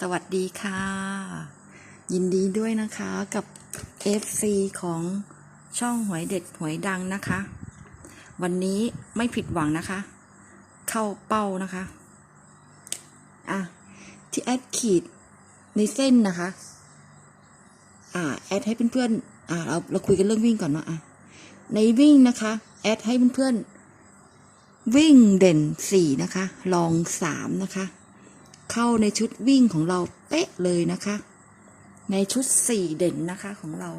สวัสดีค่ะ ยินดีด้วยนะคะกับ FC ของช่องหวยเด็ดหวยดังนะคะ วันนี้ไม่ผิดหวังนะคะ เข้าเป้านะคะอะที่แอดขีดในเส้นนะคะ อ่าแอดให้เพื่อนๆอ่าเราเราคุยกันเรื่องวิ่งก่อนเนาะอะในวิ่งนะคะแอดให้เพื่อนๆวิ่งเด่นสี่นะคะลองสามนะคะ เข้าในชุดวิ่งของเราเป๊ะเลยนะคะ ในชุดสี่เด่นนะคะของเรา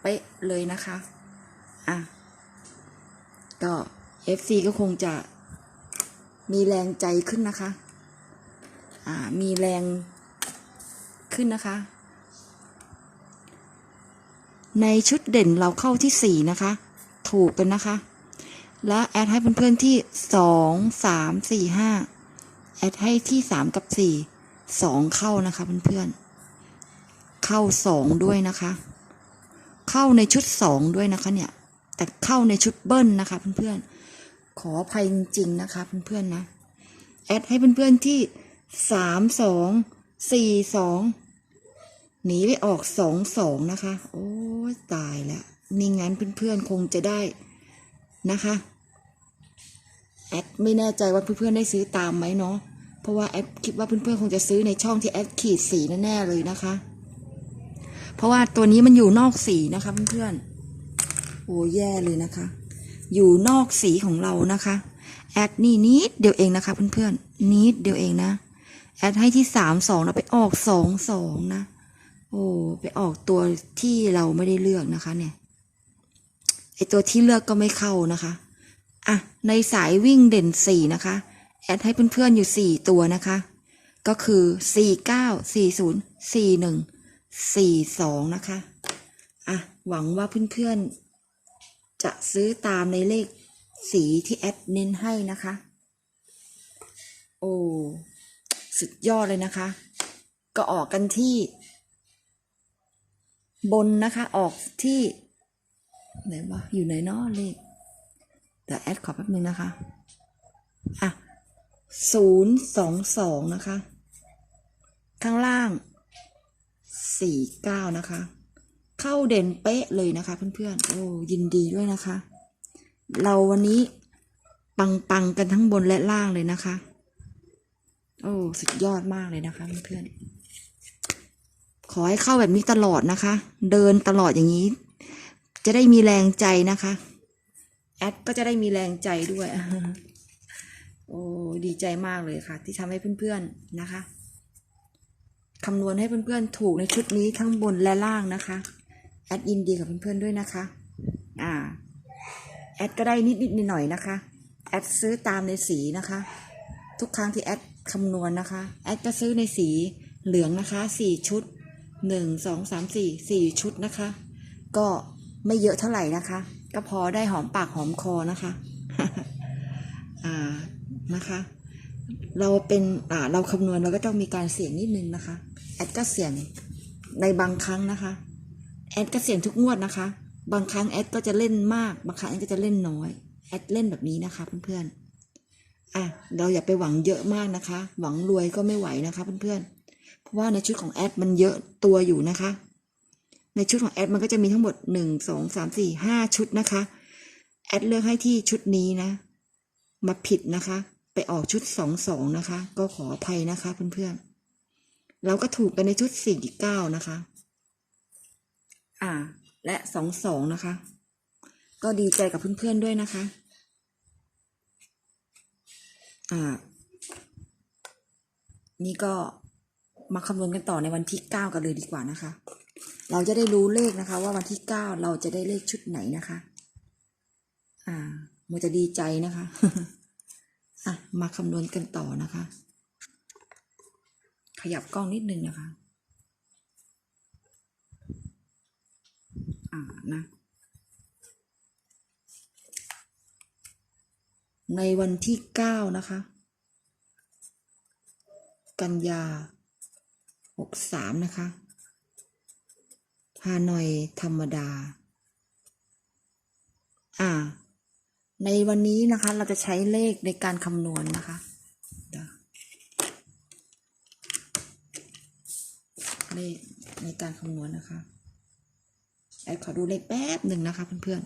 เป๊ะเลยนะคะอะก็ FC ก็คงจะมีแรงใจขึ้นนะคะ อ่า มีแรงขึ้นนะคะ ในชุดเด่นเราเข้าที่สี่นะคะ ถูกกันนะคะ และแอดให้เพื่อนๆที่สองสามสี่ห้า ดให้ที่สามกับสี่สองเข้านะคะ เพื่อนๆ เข้าสองด้วยนะคะ เข้าในชุดสองด้วยนะคะ เนี่ย แต่เข้าในชุดเบิ้ลนะคะ เพื่อนๆ ขออภัยจริงๆนะคะ เพื่อนๆนะ แอดให้เพื่อนๆที่สามสองสี่สองหนีไปออกสองสองนะคะ โอ้ตายล้วนี่งั้นเพื่อนๆคงจะได้นะคะ แอดไม่แน่ใจว่าเพื่อนๆได้ซื้อตามไหมเนาะ เพราะว่าแอดคิดว่าเพื่อนๆคงจะซื้อในช่องที่แอดขีดสีแน่ๆเลยนะคะ เพราะว่าตัวนี้มันอยู่นอกสีนะคะเพื่อนๆโอ้แย่เลยนะคะ อยู่นอกสีของเรานะคะแอดนี่นิดเดียวเองนะคะเพื่อนๆนิดเดียวเองนะแอดให้ที่สามสองแล้วไปออกสองสองนะ โอ้ไปออกตัวที่เราไม่ได้เลือกนะคะ เนี่ยไอตัวที่เลือกก็ไม่เข้านะคะอะในสายวิ่งเด่นสี่นะคะ แอดให้เพื่อนๆอยู่สี่ตัวนะคะ ก็คือสี่เก้าสี่ศูนย์สี่หนึ่งสี่สองนะคะ อะ หวังว่าเพื่อนๆ จะซื้อตามในเลขสีที่แอดเน้นให้นะคะ โอ้ สุดยอดเลยนะคะ ก็ออกกันที่ บนนะคะ ออกที่ ไหนวะ อยู่ไหนเนาะเลข เดี๋ยวแอดขอแป๊บนึงนะคะ อะ ศูนย์สองสองนะคะ ข้างล่างสี่เก้านะคะ เข้าเด่นเป๊ะเลยนะคะเพื่อนๆ โอ้ยินดีด้วยนะคะ เราวันนี้ปังปังๆกันทั้งบนและล่างเลยนะคะ โอ้สุดยอดมากเลยนะคะเพื่อนๆ ขอให้เข้าแบบนี้ตลอดนะคะ เดินตลอดอย่างนี้ จะได้มีแรงใจนะคะ แอดก็จะได้มีแรงใจด้วย อ้ดีใจมากเลยค่ะ ที่ทำให้เพื่อนๆนะคะคำนวณให้เพื่อนๆถูกในชุดนี้ทั้งบนและล่างนะคะแอดยินดีกับเพื่อนๆด้วยนะคะ อ่า แอดก็ได้นิดๆหน่อยๆนะคะ แอดซื้อตามในสีนะคะ ทุกครั้งที่แอดคำนวณนะคะ แอดก็ซื้อในสีเหลืองนะคะสี่ชุดหนึ่งสองสามสี่สี่ชุดนะคะ ก็ไม่เยอะเท่าไหร่นะคะ ก็พอได้หอมปากหอมคอนะคะ อ่า นะคะ เราเป็นอ่าเราคำนวณเราก็ต้องมีการเสี่ยงนิดนึงนะคะ แอดก็เสี่ยงในบางครั้งนะคะ แอดก็เสี่ยงทุกงวดนะคะ บางครั้งแอดก็จะเล่นมาก บางครั้งแอดก็จะเล่นน้อย แอดเล่นแบบนี้นะคะเพื่อนๆ อะ เราอย่าไปหวังเยอะมากนะคะ หวังรวยก็ไม่ไหวนะคะเพื่อนๆ เพราะว่าในชุดของแอดมันเยอะตัวอยู่นะคะ ในชุดของแอดมันก็จะมีทั้งหมดหนึ่งสองสามสี่ห้าชุดนะคะ แอดเลือกให้ที่ชุดนี้นะ มาผิดนะคะ ไปออกชุดสองสองนะคะ ก็ขออภัยนะคะเพื่อนๆ เราก็ถูกกันในชุดสี่เก้านะคะ อ่า และสองสองนะคะ ก็ดีใจกับเพื่อนๆด้วยนะคะ อ่า นี่ก็มาคำนวณกันต่อในวันที่เก้ากันเลยดีกว่านะคะ เราจะได้รู้เลขนะคะ ว่าวันที่เก้าเราจะได้เลขชุดไหนนะคะ อ่ามันจะดีใจนะคะ อะมาคำนวณกันต่อนะคะ ขยับกล้องนิดนึงนะคะ อ่านะ ในวันที่เก้านะคะ กันยาหกสามนะคะฮานอยธรรมดา อ่า ในวันนี้นะคะเราจะใช้เลขในการคำนวณนะคะ เลขในการคำนวณนะคะแอดขอดูเลขแป๊บหนึ่งนะคะเพื่อน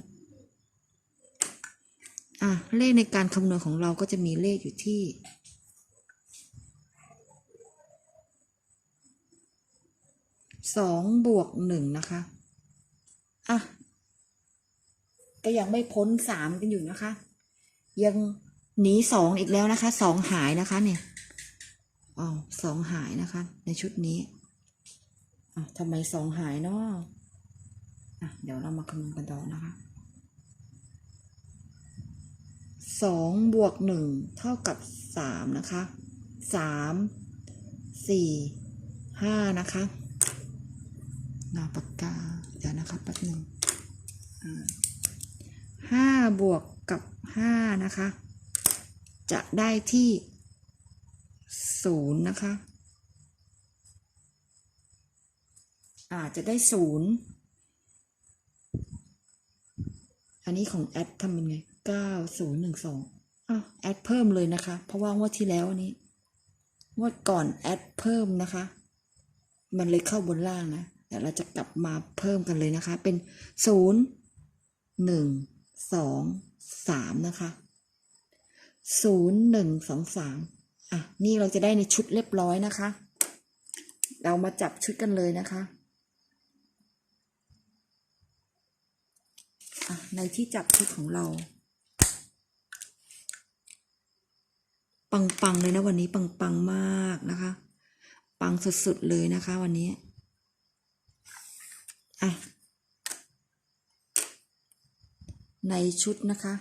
ๆอะเลขในการคำนวณของเราก็จะมีเลขอยู่ที่สองบวกหนึ่งนะคะ อะ ก็ยังไม่พ้นสามกันอยู่นะคะ ยังหนีสองอีกแล้วนะคะสองหายนะคะเนี่ยอ๋อสองหายนะคะ ในชุดนี้อะทำไมสองหายเนาะอะเดี๋ยวเรามาคำนวณกันต่อนะคะสองบวกหนึ่งเท่ากับสามนะคะสามสี่ห้านะคะหนาปากกาเดี๋ยวนะคะแป๊บหนึ่งอ่า ห้าบวกกับห้านะคะ จะได้ที่ศูนย์นะคะ อาจจะได้ศูนย์อันนี้ของแอดทำเป็นไงเก้าศูนย์หนึ่งสองแอดเพิ่มเลยนะคะ เพราะว่างวดที่แล้วนี้งวดก่อนแอดเพิ่มนะคะ มันเลยเข้าบนล่างนะเดี๋ยวเราจะกลับมาเพิ่มกันเลยนะคะ เป็นศูนย์หนึ่ง สองสามนะคะศูนย์หนึ่งสองสามอะ นี่เราจะได้ในชุดเรียบร้อยนะคะ เรามาจับชุดกันเลยนะคะอะในที่จับชุดของเรา ปังปังๆเลยนะวันนี้ปังปังๆมากนะคะ ปังสุดๆเลยนะคะวันนี้ อะ ในชุดนะคะ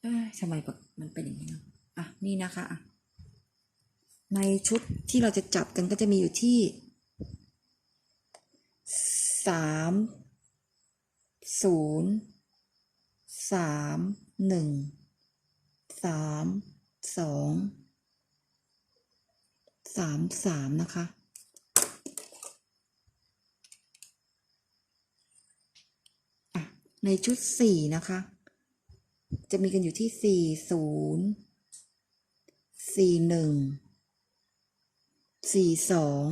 เอ้ยทำไมแบบมันเป็นอย่างนี้เนาะอะ นี่นะคะอะในชุดที่เราจะจับกันก็จะมีอยู่ที่สามศูนย์สามหนึ่งสามสองสามสามนะคะอะ ในชุดสี่นะคะ จะมีกันอยู่ที่สี่ศูนย์สี่หนึ่งสี่สอง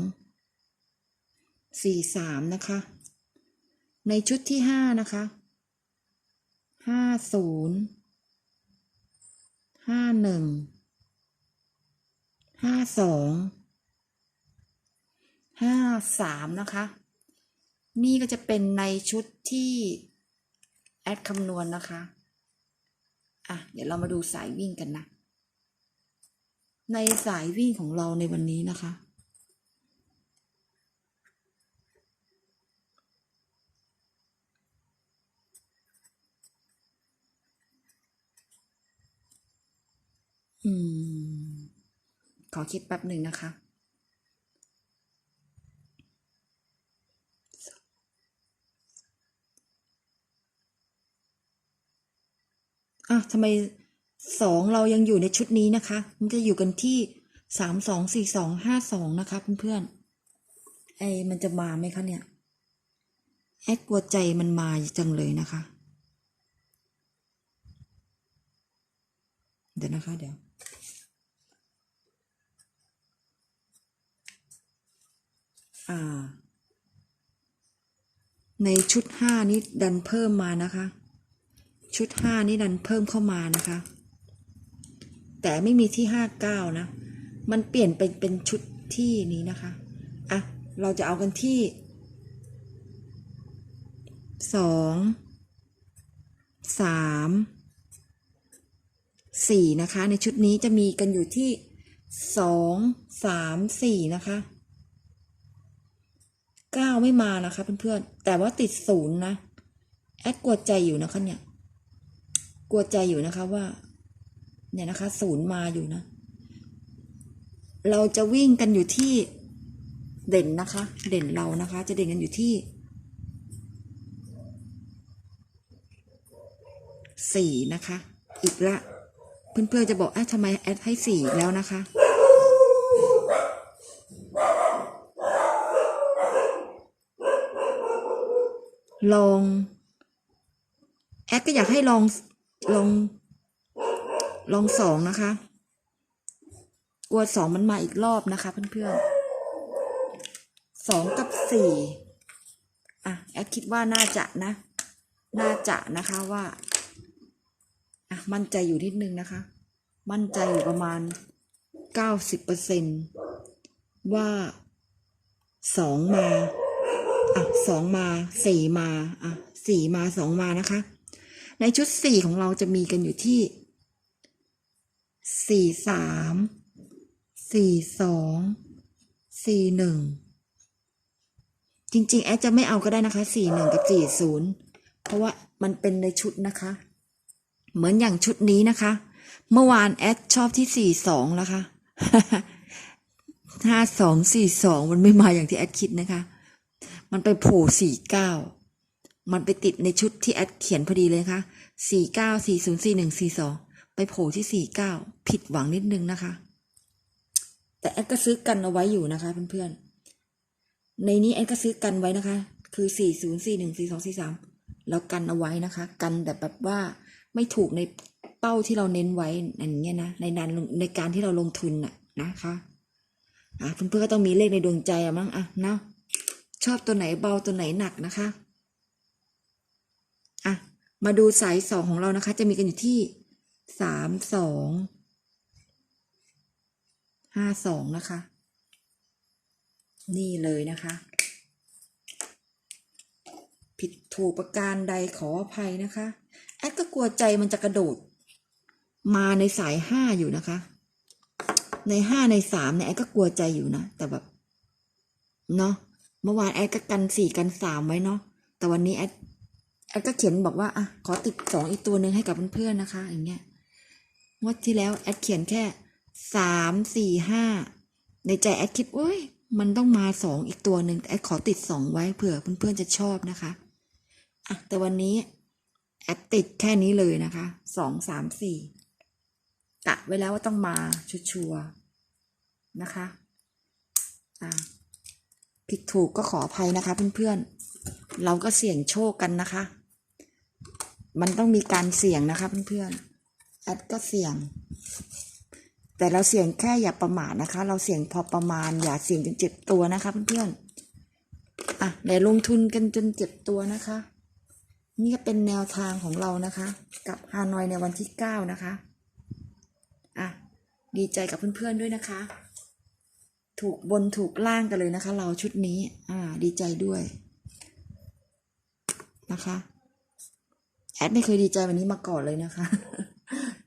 สี่สามนะคะ ในชุดที่ห้านะคะห้าศูนย์ห้าหนึ่งห้าสองห้าสามนะคะ นี่ก็จะเป็นในชุดที่ แอดคำนวณนะคะ อะ เดี๋ยวเรามาดูสายวิ่งกันนะ ในสายวิ่งของเราในวันนี้นะคะ อืม ขอคิดแป๊บหนึ่งนะคะ ทำไมสองเรายังอยู่ในชุดนี้นะคะ มันจะอยู่กันที่สามสองสี่สองห้าสองนะคะเพื่อนๆไอ้มันจะมาไหมคะเนี่ยแอดกลัวใจมันมาจังเลยนะคะ เดี๋ยวนะคะเดี๋ยวอ่าในชุดห้านี้ดันเพิ่มมานะคะ ชุดห้านี่ดันเพิ่มเข้ามานะคะ แต่ไม่มีที่ห้าเก้านะ มันเปลี่ยนเป็นเป็นชุดที่นี้นะคะอะเราจะเอากันที่สองสามสี่นะคะ ในชุดนี้จะมีกันอยู่ที่สองสามสี่นะคะเก้าไม่มานะคะเพื่อนๆแต่ว่าติดศูนย์นะ แอดกลัวใจอยู่นะคะเนี่ย กลัวใจอยู่นะคะว่า เนี่ยนะคะ ศูนย์มาอยู่นะ เราจะวิ่งกันอยู่ที่เด่นนะคะ เด่นเรานะคะ จะเด่นกันอยู่ที่สี่นะคะ อีกละ เพื่อนๆจะบอกอะทำไมแอดให้สี่แล้วนะคะลอง แอดก็อยากให้ลอง ลองลองสองนะคะ กลัวสองมันมาอีกรอบนะคะ เพื่อนๆสองกับสี่อะแอดคิดว่าน่าจะนะ น่าจะนะคะว่าอะมั่นใจอยู่นิดนึงนะคะ มั่นใจอยู่ประมาณเก้าสิบเปอร์เซนว่าสองมาอะสองมาสี่มาอะสี่มาสองมานะคะ ในชุดสี่ของเราจะมีกันอยู่ที่สี่สามสี่สองสี่หนึ่งจริง ๆ แอดจะไม่เอาก็ได้นะคะสี่หนึ่งกับสี่ศูนย์เพราะว่ามันเป็นในชุดนะคะ เหมือนอย่างชุดนี้นะคะ เมื่อวานแอดชอบที่สี่สองนะคะห้าสองสี่สองมันไม่มาอย่างที่แอดคิดนะคะ มันไปโผล่สี่เก้า มันไปติดในชุดที่แอดเขียนพอดีเลยนะคะสี่เก้าสี่ศูนย์สี่หนึ่งสี่สองไปโผล่ที่สี่เก้าผิดหวังนิดนึงนะคะ แต่แอดก็ซื้อกันเอาไว้อยู่นะคะเพื่อนๆ ในนี้แอดก็ซื้อกันไว้นะคะ คือสี่ศูนย์สี่หนึ่งสี่สองสี่สามแล้วกันเอาไว้นะคะ กันแต่แบบว่าไม่ถูกในเป้าที่เราเน้นไว้อย่างเงี้นะในนั้นในการที่เราลงทุนน่ะนะคะอะเพื่อนๆก็ต้องมีเลขในดวงใจอะมั้งอะเนาะชอบตัวไหนเบาตัวไหนหนักนะคะ อะ มาดูสายสองของเรานะคะ จะมีกันอยู่ที่สามสองห้าสองนะคะ นี่เลยนะคะ ผิดถูกประการใดขออภัยนะคะ แอดก็กลัวใจมันจะกระโดด มาในสายห้าอยู่นะคะ ในห้าในสามเนี่ยแอดก็กลัวใจอยู่นะ แต่แบบ เนาะเมื่อวานแอดก็กันสี่กันสามไว้เนาะแต่วันนี้แอด ดก็เขียนบอกว่าอะขอติดสองอีกตัวหนึ่งให้กับเพื่อนๆนะคะ อย่างเงี้ยงวดที่แล้วแอดเขียนแค่สามสี่ห้าในใจแอดคิดโอ้ยมันต้องมาสองอีกตัวหนึ่งแต่แอดขอติดสองไว้เผื่อเพื่อนๆจะชอบนะคะอะแต่วันนี้แอดติดแค่นี้เลยนะคะสองสามสี่กะไว้แล้วว่าต้องมาชัวร์ๆนะคะอะผิดถูกก็ขออภัยนะคะเพื่อนๆ เราก็เสี่ยงโชคกันนะคะ มันต้องมีการเสี่ยงนะคะเพื่อนๆแอดก็เสี่ยง แต่เราเสี่ยงแค่อย่าประมาทนะคะ เราเสี่ยงพอประมาณอย่าเสี่ยงจนเจ็บตัวนะคะเพื่อนๆอะเดี๋ยวลงทุนกันจนเจ็บตัวนะคะ นี่ก็เป็นแนวทางของเรานะคะ กับฮานอยในวันที่เก้านะคะอะดีใจกับเพื่อนๆด้วยนะคะ ถูกบนถูกล่างกันเลยนะคะ เราชุดนี้ อ่า ดีใจด้วยนะคะ แอดไม่เคยดีใจวันนี้มาก่อนเลยนะคะ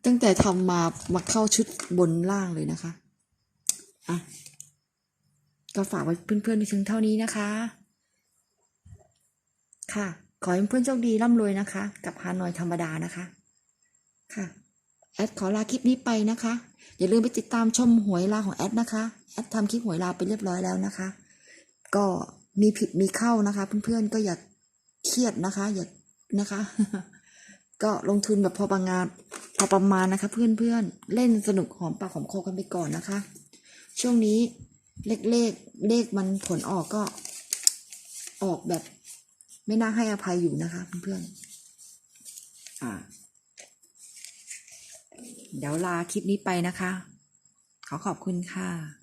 ตั้งแต่ทำมามาเข้าชุดบนล่างเลยนะคะอะก็ฝากไว้เพื่อนๆในถึงเท่านี้นะคะ ค่ะ ขอให้เพื่อนโชคดีร่ำรวยนะคะ กับฮานอยธรรมดานะคะ ค่ะ แอดขอลาคลิปนี้ไปนะคะ อย่าลืมไปติดตามชมหวยลาของแอดนะคะ แอดทำคลิปหวยลาไปเรียบร้อยแล้วนะคะ ก็มีผิดมีเข้านะคะ เพื่อนๆก็อย่าเครียดนะคะ อย่านะคะ ก็ลงทุนแบบพอประมาพอประมาณนะคะเพื่อนๆเล่นสนุกหอมปากหอมคอกันไปก่อนนะคะ ช่วงนี้เลขเลขเลขมันผลออกก็ออกแบบ ไม่น่าให้อภัยอยู่นะคะเพื่อนๆอ่า เดี๋ยวลาคลิปนี้ไปนะคะ ขอขอบคุณค่ะ